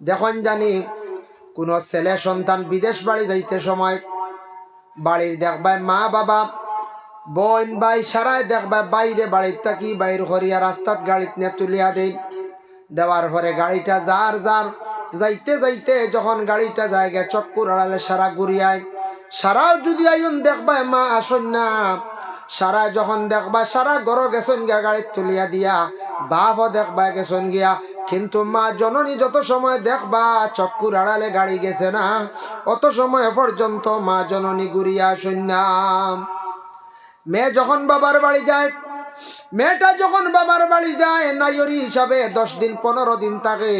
দেখুন জানি, কোনো ছেলে সন্তান বিদেশ বাড়ি যাইতে সময় বাড়ির দেখবাই মা বাবা, বোন ভাই সারাই দেখবা বাইরে বাড়ির থাকি, বাইর করিয়া রাস্তাত গাড়িত নিয়ে তুলিয়া দেই। দেওয়ার পরে গাড়িটা যার যার, যাইতে যাইতে যখন গাড়িটা জায়গা চক্কুর আড়ালে সারা ঘুরিয়ায়, সারাও যদি আইন দেখবা মা আসন না সারা যখন দেখবা সারা গড় গেছন গিয়া গাড়িত তুলিয়া দিয়া বাপও দেখবা গেছন গিয়া কিন্তু মা জননী যত সময় দেখবা, চক্কুর আড়ালে গাড়ি গেছে না। অত সময় পর্যন্ত মা জননী ঘুরিয়া সন্ন্যাম মেয়ে যখন বাবার বাড়ি যায়, মেয়েটা যখন বাবার বাড়ি যায় নাইরি হিসাবে দশ দিন, পনেরো দিন থাকে।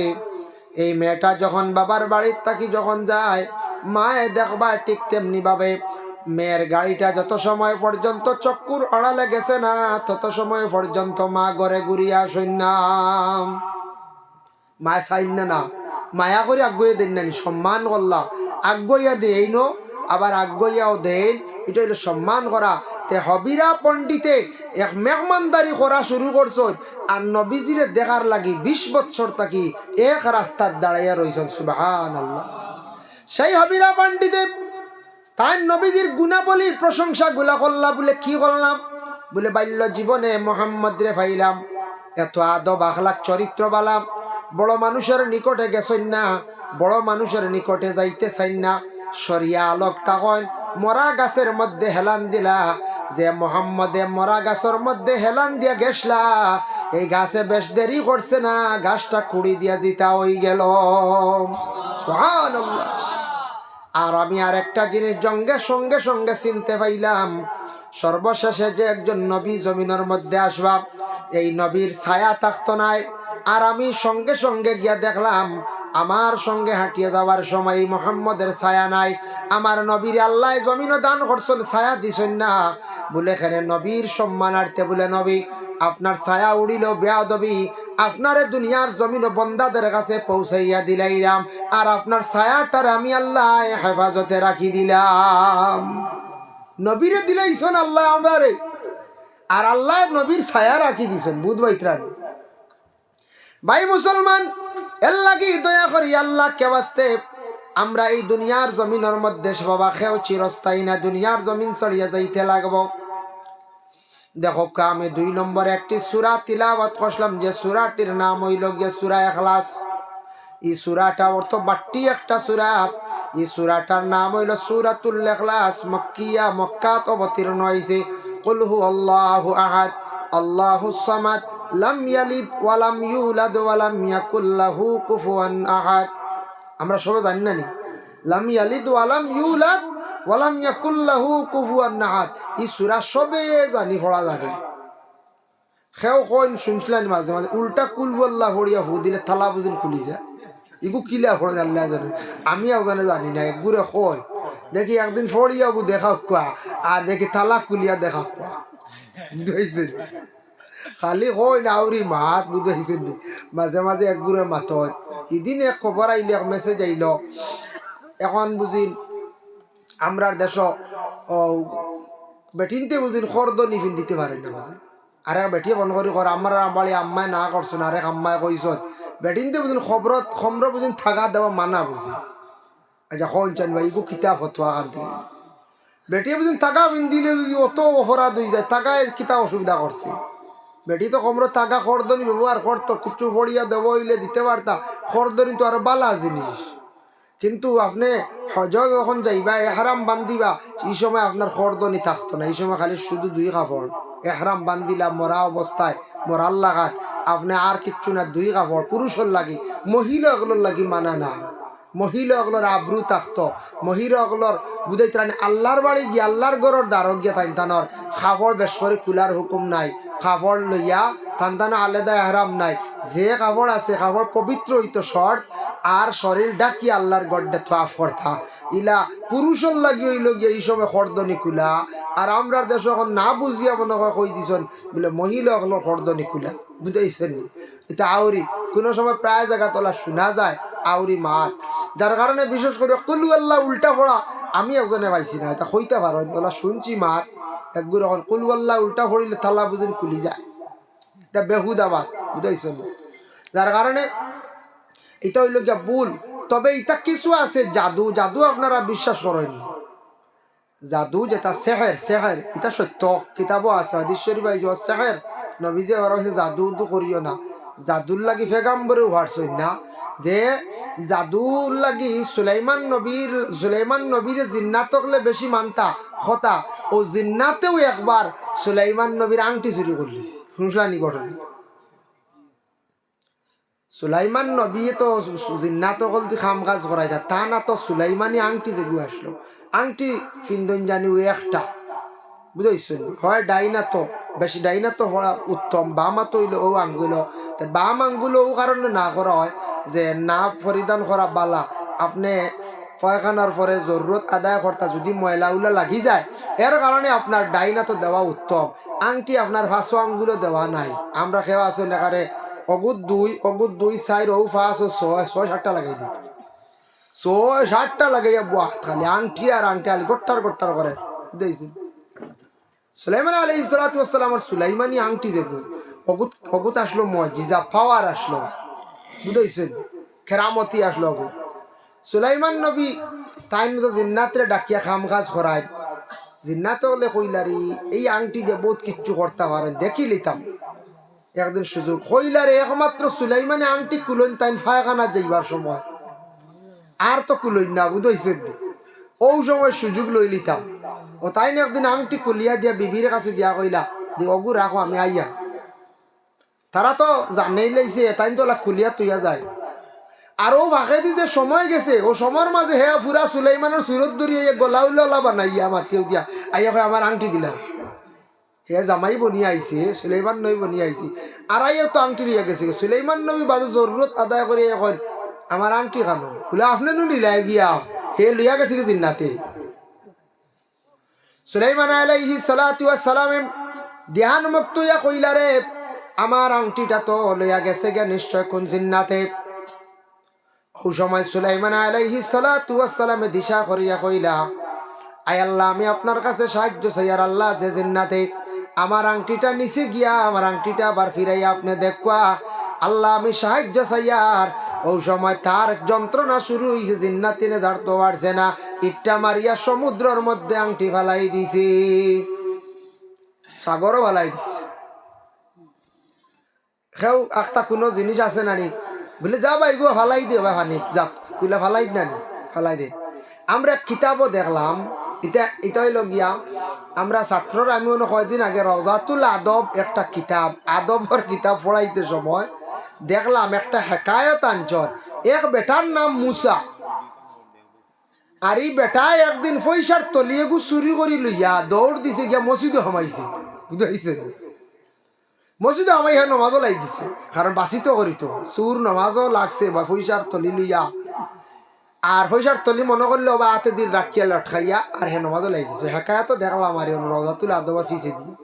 এই মেয়েটা যখন বাবার বাড়ির থাকি যখন যায়, মায়ে দেখবা ঠিক তেমনি ভাবে মেয়ের গাড়িটা যত সময় পর্যন্ত চক্কুর আড়ালে গেছে না, তত সময় পর্যন্ত মা ঘরে ঘুরিয়া সৈন্যাম মায় চাইন না না মায়া করে আগুয়ে দেন নানি, সম্মান করলা আগুয়া দেই নো আবার আগুয়াও দেন এটা হলো সম্মান করা। তে হবিরা পণ্ডিতে এক মেহমানদারি করা শুরু করছ আর নবীজিরে দেখার লাগি বিশ বছর থাকি এক রাস্তার দাঁড়াইয়া রয়েছেন সুবাহান আল্লাহ সেই হবিরা পণ্ডিতে তাই নবীজির গুণাবলী প্রশংসা গুলা করলা বলে কি করলাম বলে, বাল্য জীবনে মোহাম্মদ রে ভাইলাম এত আদব আখলাক চরিত্র বালাম, বড় মানুষের নিকটে গেছেন না, বড় মানুষের নিকটে যাইতে চাইন না, সরিয়া আলোক তখন মরা গাছের মধ্যে হেলান দিলা, যে মোহাম্মদে মরা গাছের মধ্যে হেলান দিয়া গেছলা এই গাছে বেশ দেরি করছে না, গাছটা কুড়ি দিয়া জিতা হই গেল সুবহানাল্লাহ। আর আমি আর একটা জিনিস জঙ্গে, সঙ্গে সঙ্গে চিনতে পাইলাম। সর্বশেষে যে একজন নবী জমিনের মধ্যে আসবা, এই নবীর ছায়া থাকতো নাই। আর আমি সঙ্গে সঙ্গে গিয়া দেখলাম, আমার সঙ্গে হাঁটিয়ে যাওয়ার সময় মোহাম্মদের ছায়া নাই। আমার নবীর আল্লাহ জমিনও দান করছেন, ছায়া দিছেন না। বলে এখানে নবীর সম্মানার্থে বলে নবী আপনার ছায়া উড়িল বেয়া দবি আপনারে দুনিয়ার জমিন বন্দাদের কাছে পৌঁছাইয়া দিলাইলাম। আর আপনার ছায়াটার আমি আল্লাহ হেফাজতে রাখি দিলাম। নবীরে দিলাইছেন আল্লাহ আমারে। আর আল্লাহ নবীর ছায়া রাখি দিছেন, বুধ বাইত্রান ভাই মুসলমান, এর দয়া করি আল্লাহ কে বাস্তে আমরা এই দুনিয়ার জমিনের মধ্যে বাবা খেও চিরস্থায়ী না, দুনিয়ার জমিন ছড়িয়ে যাইতে লাগবো। দেখো আমি দুই নম্বর একটি সুরা তিলাবাত করলাম যে সুরাটির নাম হইল গিয়ে সুরা এখলাস এই সুরাটা অর্থ বাট্টি একটা সুরা। এই সুরাটার নাম হইল সুরাতুল এখলাস মক্কিয়া, মক্কাত অবতীর্ণ হয়েছে কুল হু আল্লাহু আহাদ, আল্লাহু সামাদ, লাম ইয়ালিদ ওয়ালাম ইউলাদ ওয়ালাম ইয়াকুল লাহু কুফুয়ান আহাদ। আমরা সবাই জানি না নি? লাম ইয়ালিদ ওয়ালাম ইউলাদ ওয়ালাম ইয়াকুল্লাহু কুফুয়ান নাহাদ। ই সূরা সবে জানি পড়া জানে খেও কইন শুনছিলেন মাঝে মাঝে, উল্টা কুল বল্লা হড়িয়া হু দিলে থালা বুঝিন খুলি যায় ইগু কিলা হড়ে আল্লাহ জানে আমি জানে জানি না একগুরে কয় দেখি একদিন ফড়িয়া বু দেখা কোয়া আর দেখি থালা কুলিয়া দেখা কোয়া বুঝাইছেন খালি কই না আউরি মাত বুঝাইছেন মাঝে মাঝে একগুরে মাতত ইদিন এক খবর আইলে, এক মেসেজ আইল। এখন বুঝিন আমরার দেশ বেটিনতে বুঝিন খর্দ নিফিন দিতে পারে না বুঝিন। আরে বেটি বন করি কর আমার বাড়ি আম্মায় না করছেন, আরে আম্মায় কইসন বেটিনতে বুঝিন খবরত খমর বুঝিন থাকা দেওয়া মানা বুঝি। আচ্ছা কন চান ভাই ইগো কিতাব হতোয়া খান থেকে বেটি বুঝিন থাকা বিন দিলে অত অপরাধ হয়ে যায়, থাকায় কিতাব অসুবিধা করছে। বেটি তো খমর থাকা খরদনি ব্যবহার করতো কুচু ফড়িয়া দেব হইলে দিতে পারতা খরদনি তো আরও বালা জিনিস। কিন্তু আপনি হজ যখন যাইবা, এহারাম বান্ধিবা, এই সময় আপনার খরদনি থাকতো না। এই সময় খালি শুধু দুই কাপড় এহারাম বান্ধিলা, মরা অবস্থায়, মরার লাগাত। আপনি আর কিচ্ছু না, দুই কাপড় পুরুষের লাগি, মহিলাগুলোর লাগি মানা নাই। মহিলাগুলোর আব্রু থাকতো। মহিলাগুলোর বুঝাই তারা আল্লাহর বাড়ি গিয়ে, আল্লাহর গড়র দ্বারক গিয়ে তানোর খাপড় বেশ করে কুলার হুকুম নাই। খাপড় লইয়া তান তানো আলাদা এহরাম নাই। যে কাপড় আছে কাপড় পবিত্র হইতো শর্ট আর শরীর ডাকি আল্লাহর গড্ডে থাফ করতা। ইলা পুরুষের লাগি হইল গিয়ে এই সময় খর্দনি কুলা আর আমরার দেশ এখন না বুঝিয়া মনে হয় কই দিছন, বলে মহিলা হলো খর্দনি কুলা বুঝাইছেন এটা আউরি, কোনো সময় প্রায় জায়গা তোলা শোনা যায়, আউরি মাত। যার কারণে বিশেষ করে কলু আল্লাহ উল্টা পড়া, আমি একজনে পাইছি না, এটা হইতে পারো বলা শুনছি মাত। একগুলো এখন কলু আল্লাহ উল্টা পড়িলে থালা বুঝিন খুলি যায়। এটা বেহুদ আবার বুঝাইছেন যার কারণে এটা হইল গিয়া ভুল। তবে এটা কিছু আছে, জাদু। জাদু আপনারা বিশ্বাস করেন। জাদু যেটা সেহের সেহের, এটা সত্য। কিতাবও আছে, হাদিস শরীফ আইছে সেহের। নবীজে ওরা জাদু উদু করিও না। জাদুর লাগি ফেগাম্বরে উহারছই না যে জাদুর লাগি সুলাইমান নবীর সুলাইমান নবীর জিন্নাতকলে বেশি মানতা, হতা। ও জিন্নাতেও একবার সুলাইমান নবীর আংটি চুরি করলিস। শুনছলানি ঘটনা। সুলাইমান নবী তো জিন্নাত দি খাম কাজ করাই যা তা না তো সুলাইমানি আংটি যেগুলো আসলো। আংটি ফিন্দন জানি ওই একটা। বুঝাইছেন? হয় ডাইনা তো, বেশি ডাইনা তো হওয়া উত্তম। বামা তো হইল ও আঙ্গুলো। বাম আঙ্গুলো ও কারণে না করা হয় যে না পরিধান করা বালা। আপনি পয়খানার পরে জরুরত আদায় করতা যদি ময়লা উলা লাগি যায়, এর কারণে আপনার ডাইনা তো দেওয়া উত্তম। আংটি আপনার ফাঁসো আঙ্গুলো দেওয়া নাই। আমরা খেয়ে আসো নেকারে অগুত দুই অগুত দুই সাইড ও ফাঁস ও ছয় ছয়, সাতটা লাগাই দিই ছয়, সাতটা লাগাইয়া বুয়া, খালি আংটি আর আংটি আলি গোট্টার গোট্টার করে দিয়েছি সুলাইমান আলী ইসলাতামের সুলাইমানি আংটি যেগুলো অগুত অগুত আসলো মজিজা পাওয়ার আসলো। বুঝাইছেন খেরামতি আসলো অগুত। সুলাইমান নবী তাই জিন্নাতরে ডাকিয়া খাম কাজ করায় জিন্নাত হলে কইলারি এই আংটি দিয়ে বহুত কিচ্ছু করতে পারেন দেখি লিতাম একদিন সুযোগ কইলারে একমাত্র সুলাইমানে আংটি কুলন তাই ফায়খানা যাইবার সময়। আর তো কুলই না বুঝাইছেন ও সময় সুযোগ লই লিতাম ও তাই না একদিন আংটি কুলিয়া দিয়া বিবির কাছে দিয়া কইলা অগু রাখো, আমি আইয়া। তারা তো জানেই লাইছে তাই তো খুলিয়া তুইয়া যায়। আর ও ভাগে দি যে সময় গেছে, ও সময়ের মাঝে হে ফুরা সুলাইমানের সুরত ধরিয়ে গলা উল্লা বানাইয়া মাতিও দিয়া, আইয়া কয় আমার আংটি দিলা? হে জামাই বনিয়ে আইছে, সুলাইমান নবী বনিয়ে আইছি। আর তো আংটি লিয়া গেছে সুলাইমান নবী বাজে জরুরত আদায় করে এখন আমার আংটি খানো বলে আপনি নু নিলাই গিয়া হে লিয়া গেছে জিন্নাতে। সুলাইমান আলাইহি সালাতু সালামে ধ্যান মুক্ত ইয়া কইলারে আমার আংটিটা তো লইয়া গেছে গে নিশ্চয় কোন জিন্নাতে। ও সময় সুলাইমান আলাইহি সালাতু সালামে দিশা করিয়া কইলা, আয় আল্লাহ, আমি আপনার কাছে সাহায্য চাই আর আল্লাহ আছে জিন্নাতে। আমার আংটিটা নিচে গিয়া, আমার আংটিটা আবার ফিরাইয়া আপনি দেখুয়া, আল্লাহ আমি সাহায্য চাই আর ও সময় তার যন্ত্রণা শুরু হয়েছে জিন্নাতিনে ঝাড়তে পারছে না। ইটটা মারিয়া সমুদ্রের মধ্যে আংটি ফালাই দিছে। সাগরও ফালাই দিছে। সেও একটা কোনো জিনিস আছে নানি বলে, যা ভাই গো, ফালাই দিও ভাই ফানি যা। কুলে ফালাই নানি ফালাই দে। আমরা কিতাবও দেখলাম এটা এটা হইল গিয়া আমরা ছাত্ররা, আমি মনে কয়দিন আগে রজাতুল আদব একটা কিতাব আদবর কিতাব পড়াইতে সময়, দেখলাম একটা হেকায়ত আঞ্চল এক বেটার নাম মুসা আর এই বেটা একদিন পয়সার তলিয়ে গু চুরি করি লইয়া দৌড় দিছে, গিয়া মসজিদে সমাইছে। বুঝাইছে মসজিদে আমার ইহা নমাজও লাগিছে কারণ বাসিত করিত চুর নমাজও লাগছে বা পয়সার তলি লইয়া। আর পয়সার তলি মনে করলে, বা হাতে দিন রাখিয়া লটকাইয়া, আর হে নমাজও লাগিছে হেকায় তো দেখলাম, আর রজাতুল আদবার ফিসে দিয়ে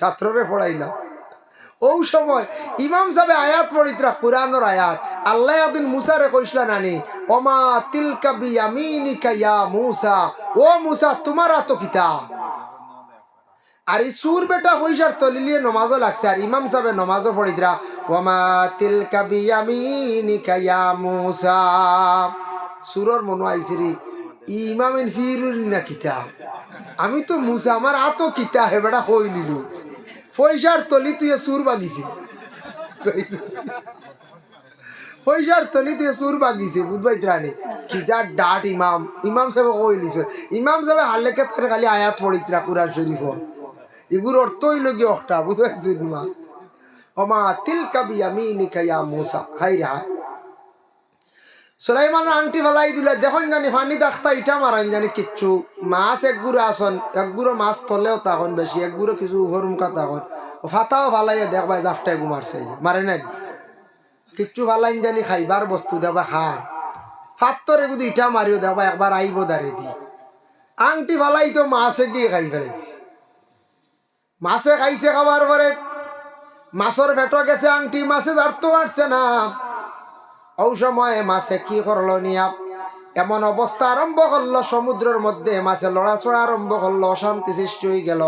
ছাত্ররে পড়াইলাম। ও সময় ইমাম সাহেব আয়াত পড়িত্রা, কুরআনের আয়াত। আল্লাহ একদিন মুসারে কইসলা নানি ওমা তিলকা বিয়ামিনিকা ইয়া মুসা। ও মুসা, তোমার তো কিতা? আর এই সুর বেটা পয়সার তলিলিয়ে নমাজও লাগছে, আর ইমাম সাহেব নমাজও পড়িত্রা, ওমা তিলকা বিয়ামিনিকা ইয়া মুসা। সুরর মনো আইছিরি। ইমামিন ফিরুর না কিতা? আমি তো মুসা আমার আতো কিতা হে বেটা হই নিলু। পয়সার তলি তুই সুর বাগিছে। পয়সার তলি তুই সুর বাগিছে, বুধবাই ত্রাণে। খিজার ডাট ইমাম। ইমাম সাহেব কই দিছে। ইমাম সাহেব হালেকে তার খালি আয়াত পড়িত্রা কুরআন শরীফ এগুর অর্থ হইল কি একটা বুঝাইছে মা অমা তিল কাবি আমি নিকাইয়া মোসা হাই রে হাই। সুলাইমান আংটি ফেলাই দিলে দেখুন জানি ফানি দাখতা ইটা মারান জানি কিচ্ছু। মাছ এক গুড়ো আসন, এক গুড়ো মাছ তলেও তখন বেশি, এক গুড়ো কিছু হরুমকা তখন ফাতাও ফালাইয়া দেখবাই জাফটাই গুমারছে মারে নাই? কিচ্ছু ফালাইন জানি, খাইবার বস্তু দেবা খায়। ফাত্তরে বুধ ইটা মারিও দেখবা একবার আইব দাঁড়ে দি। আংটি ফালাই তো মাছে গিয়ে খাই ফেলেছি। মাছে খাইছে খাবার পরে, মাছের ভেটো গেছে, আংটি মাছে জারতো পারছে না। ও মাছে কি করল নিয়া এমন অবস্থা আরম্ভ করল, সমুদ্রের মধ্যে মাছে লড়াচড়া আরম্ভ করল, অশান্তি সৃষ্টি হয়ে গেল।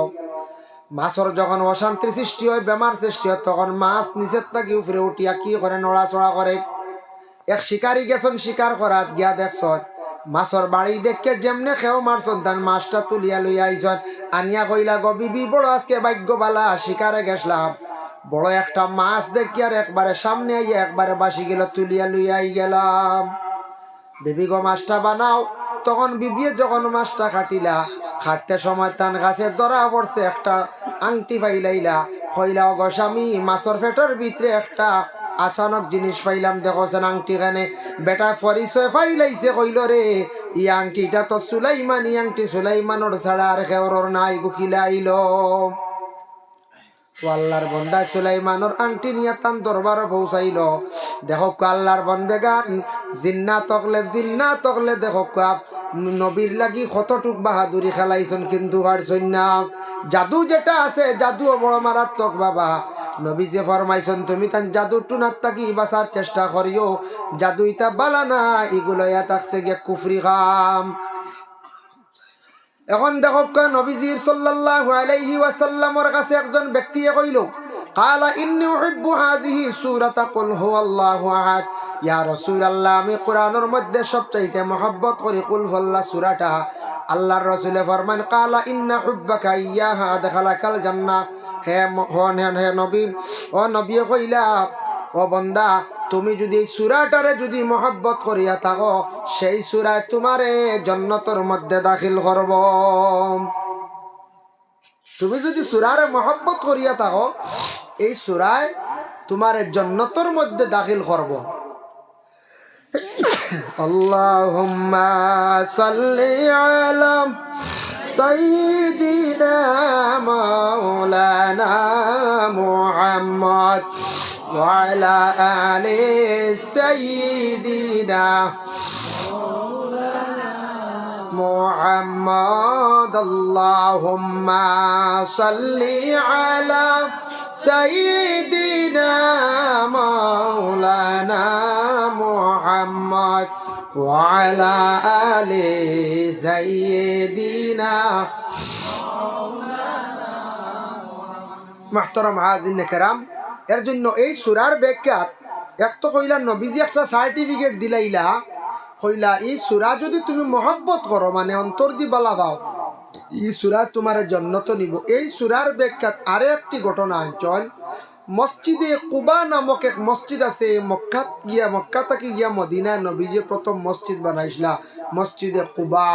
মাছের যখন অশান্তি সৃষ্টি হয়, বেমার সৃষ্টি হয়, তখন মাছ নিচের থাকি উপরে উঠিয়া কি করে নড়াচড়া করে? এক শিকারি গেছন, শিকার করাত গিয়া দেখছন, মাছর বাড়ি দেখকে যেমনে খেও মারছন তার মাছটা তুলিয়া লইয়া আইছন। আনিয়া কইলা, গো বিবি, বড় আজকে ভাগ্য বালা শিকারে গেছলাম বড় একটা মাছ দেখি আর একবারে সামনে আইয়া একবারে বাসি গেল, তুলিয়া লইয়া আই গেলাম। বিবি, গো মাছটা বানাও। তখন বিবিয়ে যখন মাছটা খাটিলা, খাটতে সময় তান গাছে ধরা পড়ছে একটা আংটি পাইলাইলা কইলা গো স্বামী, মাছর ফেটর ভিতরে একটা আচানক জিনিস পাইলাম দেখছেন আংটি খানে। বেটা পরিচয় পাইলাইছে কইল রে, ই আংটিটা তো সুলাইমান, ই আংটি সুলাইমানোর ছাড়া আর কেউর নাই, গুকিলা আল্লাহর বন্দা সুলাইমানোর আংটি নিয়ে তান দরবার পৌঁছাইল। দেখো আল্লাহর বন্দে গান, জিন্না তকলে জিন্না তকলে দেখো কাপ নবীর লাগি কতটুক বাহাদুরি খেলাইছন কিন্তু আর সৈন্য। জাদু যেটা আছে, জাদুও বড় মারাত্মক বাবা। নবী যে ফরমাইছন, তুমি তান জাদু টুনার তাকি বাঁচার চেষ্টা করিও। জাদু ইতা বালা না এগুলো ইয়া থাকছে গিয়ে কুফরি খাম। এখন দেখো নবীজির সাল্লাল্লাহু আলাইহি ওয়াসাল্লামের কাছে একজন ব্যক্তি কইল, কালা ইন্নি উহিব্বু হাযিহি সূরাতা, কুল হুয়াল্লাহু আহাদ। ইয়া রাসূলুল্লাহ, আমি কোরআনের মধ্যে সবচাইতে মহব্বত করি, কুল হুয়াল্লাহ সূরাটা। আল্লাহর রাসূলে ফরমান কালা ইন্না হুব্বাকা ইয়াহা আদখালাকাল জান্নাহ। হে হেন হে নবী, ও নবী কইলা, ও বন্দা তুমি যদি এই সুরাটারে যদি মহব্বত করিয়া থাকো, সেই সুরায় তোমারে জন্নতর মধ্যে দাখিল করব। তুমি যদি সুরারে মহব্বত করিয়া থাকো, এই সুরায় তোমার জন্নতর মধ্যে দাখিল করব। আল্লাহুম্মা সাল্লি আলা وعلى آل سيدنا محمد اللهم صل على سيدنا مولانا محمد وعلى آل سيدنا محترم عازل الكرام এর জন্য এই সুরার ব্যাখ্যাত এক তো কইলা নবীজি একটা সার্টিফিকেট দিলাইলা, কইলা এই সুরা যদি তুমি মহব্বত করো মানে অন্তর দি বালা দাও, এই সুরা তোমার জন্নত নিব। এই সুরার ব্যাখ্যাত আরও একটি ঘটনা অঞ্চল মসজিদে কুবা নামক এক মসজিদ আছে, মক্কাত গিয়া মক্কা থাকি গিয়া মদিনা নবীজি প্রথম মসজিদ বানাইছিলা, মসজিদে কুবা।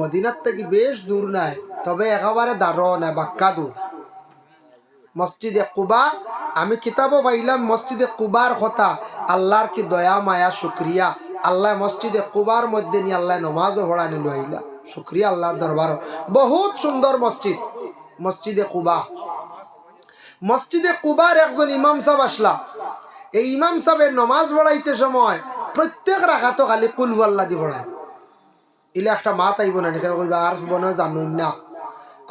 মদিনার থেকে বেশ দূর নাই, তবে একেবারে দাঁড়ো নাই, বাক্কা দূর। মসজিদে কুবা আমি কিতাবও পাইলাম মসজিদে কুবার কথা। আল্লাহর কি দয়া, মায়া শুক্রিয়া আল্লাহ মসজিদে কুবার মধ্যে নিয়ে আল্লাহ নমাজও ভরা নিল আইলা শুক্রিয়া আল্লাহর দরবার বহুত সুন্দর মসজিদ মসজিদে কুবা। মসজিদে কুবার একজন ইমাম সাহেব আসলা। এই ইমাম সাহেবের নমাজ পড়াইতে সময় প্রত্যেক রাখাতো খালি কুলহু আল্লাহ দি পড়ায় ইলে একটা মাত আইব না কইবা আর বনে জানুন না।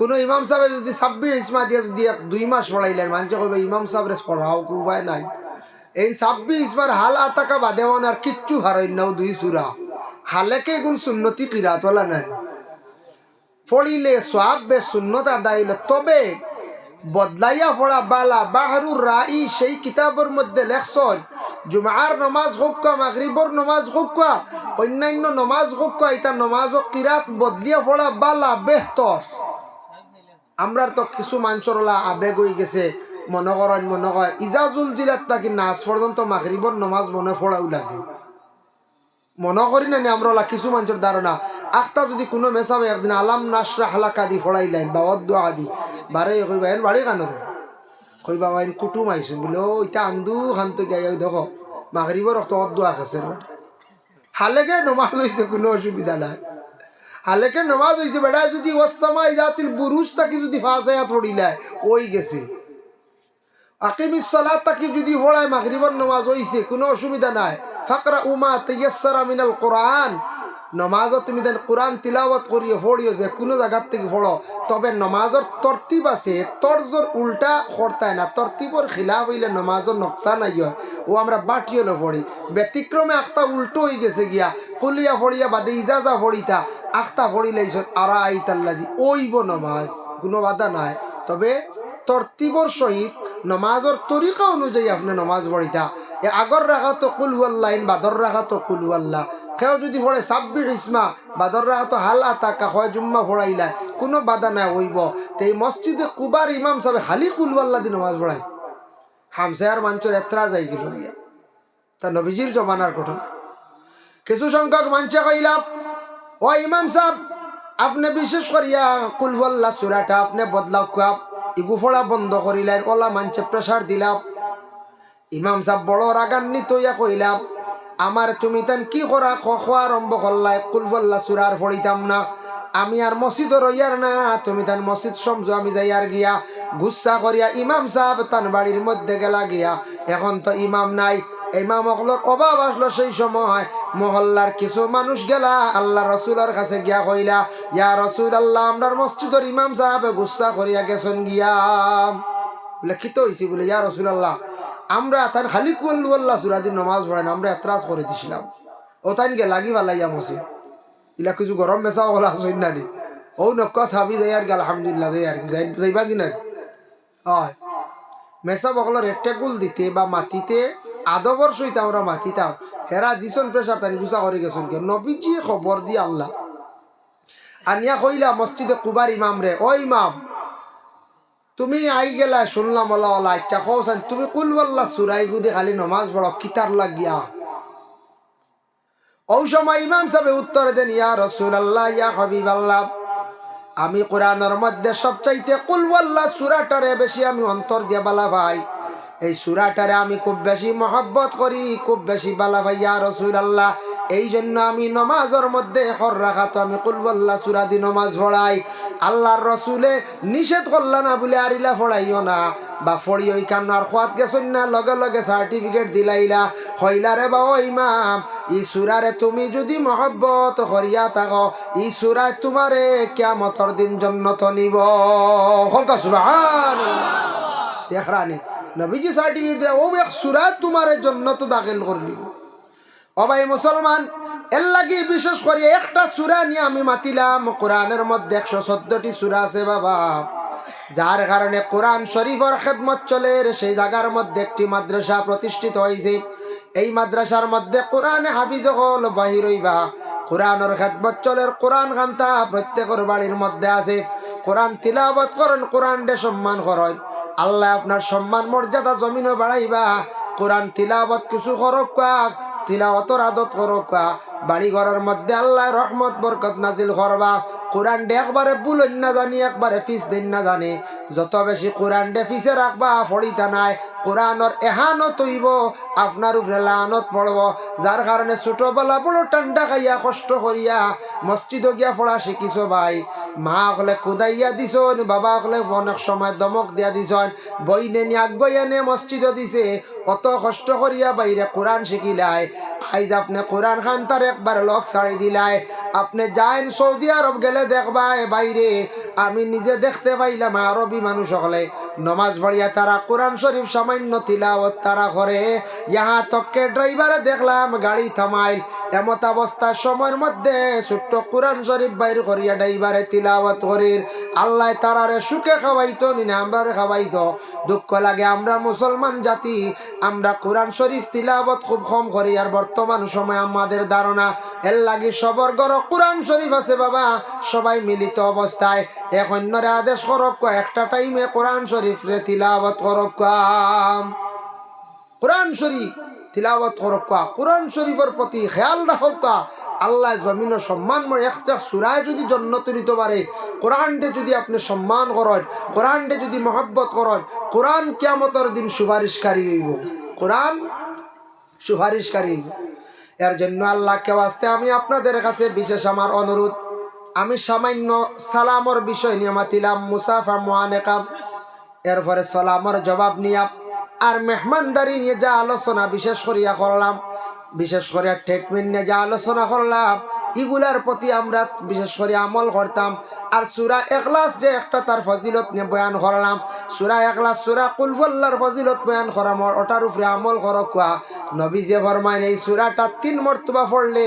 কোনো ইমাম সাহেব যদি ছাব্বিশ ইসমা দিয়ে যদি এক দুই মাস পড়াইলেন, মানুষ কবে ইমাম সাহেবের পড়াও উপায় নাই। এই ছাব্বিশ ইসমার হাল আতাকা বাদেওয়ান আর কিচ্ছু হারাইনাও দুই সুরা। হালেকে গুণ সুন্নতি কিরাতলা নাই। পড়িলে সব বে সুন্নত আদাইলে তবে বদলাইয়া পড়া বালা বাহারুর রাই সেই কিতাবের মধ্যে লেখছন, জুমার নমাজ হোক মাগরিবর নমাজ হোক অন্যান্য নমাজ হোক এটা নমাজ কিরাত বদলিয়া পড়া বালা বেহতর। আমরার তো কিছু মানুষরলা আবেগ হয়ে গেছে, মনে করেন, মনে কয় ইজাজুল দিলাত নাকি নাচ পর্যন্ত মাগরিবর নমাজ মনে পড়াও লাগে। মনে করি না আমরা কিছু মানুষের ধারণা। আখতা যদি কোনো মেসাবে একদিন আলাম নাসরা হালাকা দি ফড়াইলেন বা অদ্দ আদি, বারে কইবা, এন বাড়ি কানো কইবা, এন কুটুম আইসুন বলে ইটা আন্দু খান্ত গাই দেখো, মাগরিবর রক্ত অদ্দ আখেছে হালেকে নমাজ হয়েছে কোনো অসুবিধা নাই। হালেকে নামাজ হয়েছে বেড়া, যদি ওসামাই জাতির বুরুজ তাকে যদি ফাঁসাইয়া পড়িলায় ওই গেছে। আকিমিস সালাত তাকে যদি পড়ায় মাগরিবর নামাজ হইছে, কোনো অসুবিধা নাই। ফাকরা উমা তাইয়াসসারা মিনাল কোরআন। নমাজও তুমি দেন কোরআন তিলাওয়াত করিয়ে পড়িও যে কোনো জায়গার থেকে পড়ো, তবে নমাজের তরতিব আছে। তর্জর উল্টা করতায় না। তরতিবর খিলাফ হইলে নমাজের নকশা নাই হয়। ও আমরা বাটিও না পড়ি। ব্যতিক্রমে আখতা উল্টো হয়ে গেছে গিয়া। কলিয়া পড়িয়া বাদে ইজাজা পড়িতা। আখতা পড়িলে আরা আইতাল্লাজি। ওইব নমাজ। কোনো বাধা নাই। তবে তরতিবর সহিত নমাজের তরিকা অনুযায়ী আপনি নমাজ পড়িতা। এ আগর রাখা তো কুলহুয়াল্লাহ ইন বাদর রাখা তো কুলহুয়াল্লাহ কেউ যদি পড়ে ছাব্বিশ ইসমা বাদর রাখা তো হাল আতাকা হয় জুম্মা পড়াইলাই কোনো বাধা নাই হইব। তো এই মসজিদে কুবার ইমাম সাহেব হালি কুলহুয়াল্লাহ দিন নমাজ পড়াই হামসায়ার মাঞ্চর এত্রা যাই গেল গিয়া তা নবীজির জমানার ঘটনা। কিছু সংখ্যক মানছে কইলাম ও ইমাম সাহেব আপনি বিশেষ করিয়া কুলহুয়াল্লাহ সুরাটা আপনি বদলাও কাপ ইগুফড়া বন্ধ করিলেন ওলা মানছে প্রেসার দিলাম ইমাম সাহেব বড় রাগান্বিত হইয়া কইলাম আমার তুমি তেন কি করা? খোয়া আরম্ভ করলাই। কুলবল্লা সুরার ফড়িতাম না। আমি আর মসজিদ রইয়ার না। তুমি তান মসজিদ সমঝো, আমি যাই আর গিয়া গুচ্ছা করিয়া ইমাম সাহেব তান বাড়ির মধ্যে গেলা গিয়া। এখন তো ইমাম নাই। ইমাম অকলর অভাব আসলো সেই সময়। মহল্লার কিছু মানুষ গেলা। আল্লাহ রসুলের কাছে গিয়া কইলা, ইয়া রসুল আল্লাহ আমরার মসজিদের ইমাম সাহেব গুচ্ছা করিয়া গেছন গিয়া। বলে, কি তো হয়েছি বলে, ইয়া রসুল আল্লাহ আমরা তার খালি কুল্লু আল্লাহ সুরাদিন নমাজ পড়েন আমরা এতরাজ করে দিছিলাম। ও তাইন গে লাগি ভালাইয়া মসি ইলা কিছু গরম মেশাও বলা হইন না দি ও নক্ক সাবি যাই আর আলহামদুলিল্লাহ যাই আর যাই- যাইবা কি নাই। হয়। মেসা বকলের গুল দিতে বা মাটিতে আদবর সহিত আমরা মাতিতাম। হেরা দিছন প্রেসার তাই গুছা করে গেছন কে নবীজি খবর দি আল্লাহ। আনিয়া কইলা মসজিদে কুবার ইমাম রে ও ইমাম তুমি আই গেলা শুনলাম ওলা ওলা ইচ্ছা কৌসান তুমি কুলবল্লা সুরাই গুদে খালি নমাজ পড়ো কিতার লাগিয়া? ও সময় ইমাম সাহেব উত্তর দেন, ইয়া রসুল আল্লাহ ইয়া হাবিব আল্লাহ আমি কোরআনের মধ্যে সবচাইতে কুলওয়াল্লাহ সুরাটারে বেশি আমি অন্তর দিয়ে বালা ভাই। এই সুরাটারে আমি খুব বেশি মহব্বত করি, খুব বেশি বালা ভাই, ইয়া রসুল আল্লাহ এই জন্য আমি নমাজের মধ্যে হর রাখা তো আমি কুলওয়াল্লাহ সুরা দি নমাজ পড়াই আল্লাহর রসুলে নিষেধ করলা না বলে আরিলা পড়াইও না। বা ফড়ি ওই কান্নার খোয়াত গেছন না, লগে লগে সার্টিফিকেট দিলাইলা। হইলা রে বা ও ইমাম, ই সুরারে তুমি যদি মহব্বত করিয়া থাকো, ই সুরায় তোমারে কেমতর দিন জন্নত নিব। হলকা সুবহান দেখরানি নবীজি সার্টিফিকেট দিলা ও এক সুরায় তোমারে জন্নত দাখিল করে নিব ও মুসলমান এর লাগি বিশেষ করে একটা সুরা নিয়ে আমি মাতিলাম। কোরআনের মধ্যে একশো চোদ্দটি সুরা আছে বাবা। যার কারণে কোরআন শরীফর খেদমত চলে, সেই জায়গার মধ্যে একটি মাদ্রাসা প্রতিষ্ঠিত হয়েছে। এই মাদ্রাসার মধ্যে কোরআনে হাফিজ হল বাহির হইবা। কোরআনের খেদমত চলের কোরআন খান্তা প্রত্যেকের বাড়ির মধ্যে আছে। কোরআন তিলাবত করেন কোরআন ডে সম্মান করেন। আল্লাহ আপনার সম্মান মর্যাদা জমিনও বাড়াইবা। কোরআন তিলাবত কিছু করক তিলাওয়াতর আদত করক বাড়ি ঘরের মধ্যে আল্লাহ রহমত, বরকত নাজিল করবা। কোরআন ডে একবারে বুলন না জানি, একবারে ফিস দিন না জানি। যত বেশি কোরআন ডে ফিসে রাখবা, ফড়িতা নাই। কোরআনর এহানত হইব, আপনার উপরে লানত পড়ব। যার কারণে ছোটবেলা বড় ঠান্ডা খাইয়া, কষ্ট করিয়া মসজিদ গিয়া পড়া শিখিছ ভাই। মা হলে কুদাইয়া দিছন বাবা হলে অনেক সময় দমক দিয়া দিছন বই নে নিয়াক বই মসজিদ দিছে অত কষ্ট করিয়া বাইরে কোরআন শিখিলাই আইজ আপনি কোরআন খান তার একবার লক ছাড়ি দিলাই আপনি যাইন সৌদি আরব গেলে দেখবাই বাইরে, আমি নিজে দেখতে পাইলাম আরবি মানুষ হলে নমাজ পড়িয়া তারা কোরআন শরীফ সামান্য তিলাওয়াত তারা করে। ইহা তককে ড্রাইভারে দেখলাম গাড়ি থামাইল। এমত অবস্থার সময়ের মধ্যে ছোট্ট কোরআন শরীফ বাইর করিয়া ড্রাইভারে তিলাওয়াত করির। আল্লাহ তারারে সুখে খাওয়াইতো নিনা আমরারে খাওয়াইতো। দুঃখ লাগে আমরা মুসলমান জাতি, আমরা কোরআন শরীফ তিলাবত খুব কম করি আর বর্তমান সময় আমাদের ধারণা, এর লাগি সবর গর কোরআন শরীফ আছে বাবা, সবাই মিলিত অবস্থায়। অন্যরে আদেশ করক একটা টাইমে কোরআন শরীফ রে তিলাবত কাম। কোরআন শরীফ তিলাবত করক, কোরআন শরীফের প্রতি খেয়াল রাখক। আল্লাহ জমিন সম্মান মনে একটা সুরায় যদি জন্ম তুলিতে পারে, কোরআনটে যদি আপনি সম্মান করেন, কোরআনটে যদি মহব্বত করেন, কোরআন কিয়ামতর দিন সুপারিশকারী হইব। কোরআন সুপারিশকারী। এর জন্য আল্লাহকে আসতে আমি আপনাদের কাছে বিশেষ আমার অনুরোধ। আমি সামান্য সালামর বিষয় নিয়ে মাতিলাম মুসাফা মোয়ানেকাম এরপরে সালামর জবাব নিয়া আর মেহমানদারি নিয়ে যা আলোচনা বিশেষ করিয়া করলাম, বিশেষ করে ট্রিটমেন্ট নিয়ে যা আলোচনা করলাম ইগুলার প্রতি আমরা বিশেষ করে আমল করতাম। আর সুরা এখলাস যে একটা তার ফজিলত নিয়ে বয়ান করলাম, সুরা এখলাস সুরা কুলফল্লার ফজিলত বয়ান করাম ওটার উপরে আমল করক নবী যে ফরমাইন, এই সুরাটা তিন মর্তবা পড়লে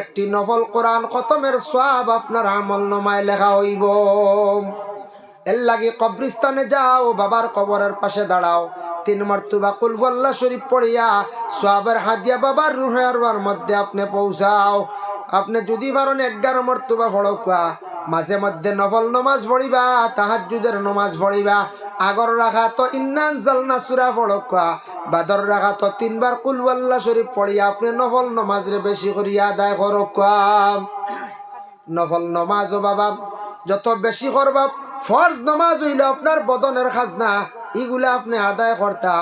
একটি নফল কোরআন খতমের সব আপনার আমল নমায় লেখা হইব। এর লাগে কবরিস্তানে যাও, বাবার কবরের পাশে দাঁড়াও। তিন মর্তুবা কুলফল্লা শরীফ পড়িয়া সোয়াবের হাদিয়া বাবার রুহের মধ্যে আপনি পৌঁছাও। আপনি যদি পারেন এগারো মর্তুবা ফড়কা মাঝে মধ্যে নফল নমাজ পড়িবা তাহাজুদের নমাজ পড়িবা। আগর রাখা তো ইন্নান জালনা সুরা পড়কা বাদর রাখা তো তিনবার কুলওয়াল্লা শরীফ পড়িয়া আপনি নফল নমাজরে বেশি করিয়া আদায় করকা নফল নমাজ ও বাবা, যত বেশি করবা ফরজ নমাজ হইলে আপনার বদনের খাজনা, এগুলা আপনি আদায় করতা।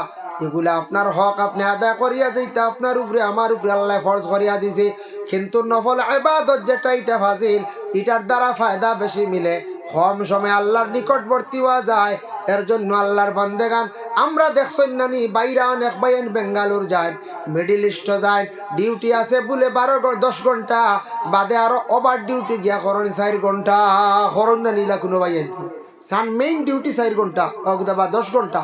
এগুলা আপনার হক আপনি আদায় করিয়া যাইতা, আপনার উপরে, আমার উপরে আল্লাহ ফরজ করিয়া দিছে। কিন্তু নফল আবাদত যেটা, এটা ফাজিল, এটার দ্বারা ফায়দা বেশি মিলে। কম সময় আল্লাহর নিকটবর্তী হওয়া যায়, এর জন্য আল্লাহর বন্দেগান আমরা দেখছেন নানি বাইরা অনেক বাইন বেঙ্গালুর যায় মিডিল ইস্ট যায় ডিউটি আছে বলে বারো দশ ঘণ্টা, বাদে আরও ওভার ডিউটি গিয়া করণ চার ঘণ্টা করণ না নিলা কোনো বাইন তার মেইন ডিউটি চার ঘণ্টা অগদা বা দশ ঘণ্টা।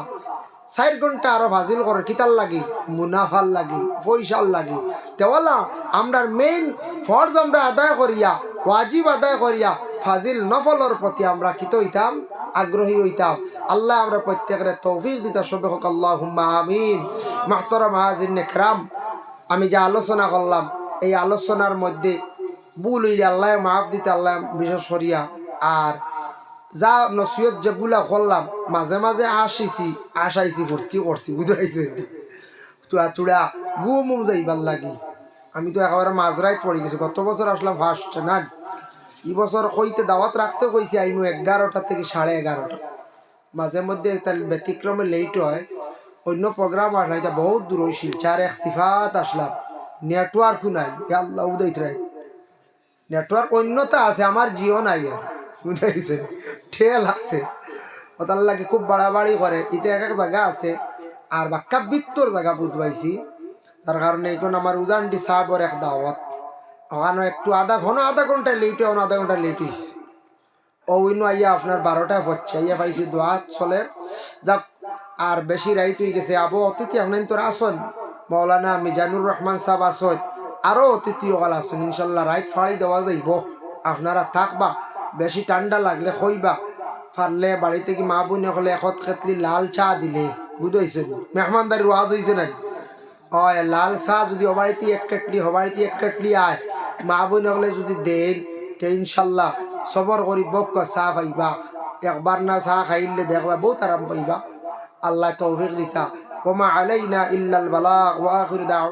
চার ঘণ্টা আরও ভাজিল করে কিতার লাগি মুনাফার লাগি পয়সার লাগি। তেওয়ালা আমরার মেইন ফর্জ আমরা আদায় করিয়া, ওয়াজিব আদায় করিয়া, ফাজিল নফলর প্রতি আমরা কিত হইতাম আগ্রহী হইতাম। আল্লাহ আমরা প্রত্যেকের তৌফিক দিতা, সবে হোক আল্লাহ হুম্মা আমিন। মাহতরা মাহাজিন নেকরাম আমি যে আলোচনা করলাম, এই আলোচনার মধ্যে ভুল হইলে আল্লাহ মাফ দিতে আল্লাহ বিশেষ করিয়া, আর যা নসিহত যেগুলা করলাম মাঝে মাঝে আসিছি আসাইছি ভর্তি করছি বুঝাইছে তুয়া চুড়া গু উম যাইবার লাগি। আমি তো একেবারে মাঝরাইত পড়ে গেছি। গত বছর আসলাম ফার্স্ট না এই বছর কইতে দাওয়াত রাখতে কইছি আইনু এগারোটা থেকে সাড়ে এগারোটা মাঝে মধ্যে তার ব্যতিক্রমে লেট হয়। অন্য প্রোগ্রাম আসলে এটা বহুত দূর হয়েছিল চার এক সিফাত আসলাম। নেটওয়ার্কও নাই। আল্লাহ উদয়ত রায় নেটওয়ার্ক অন্যতা আছে আমার জিও নাই আর বুঝাইছে ঠেল আছে। লাগে খুব বাড়াবাড়ি করে, ইতে এক এক জায়গা আছে, আর বাক্কা বৃত্তর জায়গা বুধ পাইছি তার কারণে এখন আমার উজানটি সাহাবর এক দাওয়াত। ওখানে একটু আধা ঘন, আধা ঘণ্টা লেট হয়, আধা ঘণ্টা লেট হয়েছে ও ইনু আইয়া আপনার বারোটায় পড়ছে আইয়া পাইছি দোয়া চলে যাক, আর বেশি রাইত হয়ে গেছে, আবো অতিথি আপনার তোর আসন। মৌলানা মিজানুর রহমান সাহেব আসন আরও অতিথি ওকাল আসুন, ইনশাল্লাহ রাইত ফাড়ি দেওয়া যাইব। আপনারা থাকবা বেশি ঠান্ডা লাগলে খইবা। পারলে বাড়িতে কি মা বোন হলে এখত খেতলি লাল চা দিলে। বুঝাইছে মেহমানদারি ওয়াজ হয়েছে না হয় লাল চা যদি হবাড়িতে এক কেটলি হবাড়িতে এক কেটলি আয়, মা বোন হলে যদি দেন, তে ইনশাল্লাহ সবর করি বক চা পাইবা একবার না চা খাইলে দেখবা বহুত আরাম পাইবা। আল্লাহ তৌফিক দিতা। ওমা আলাইনা ইল্লাল বালাগ ওয়া আখির দাওয়া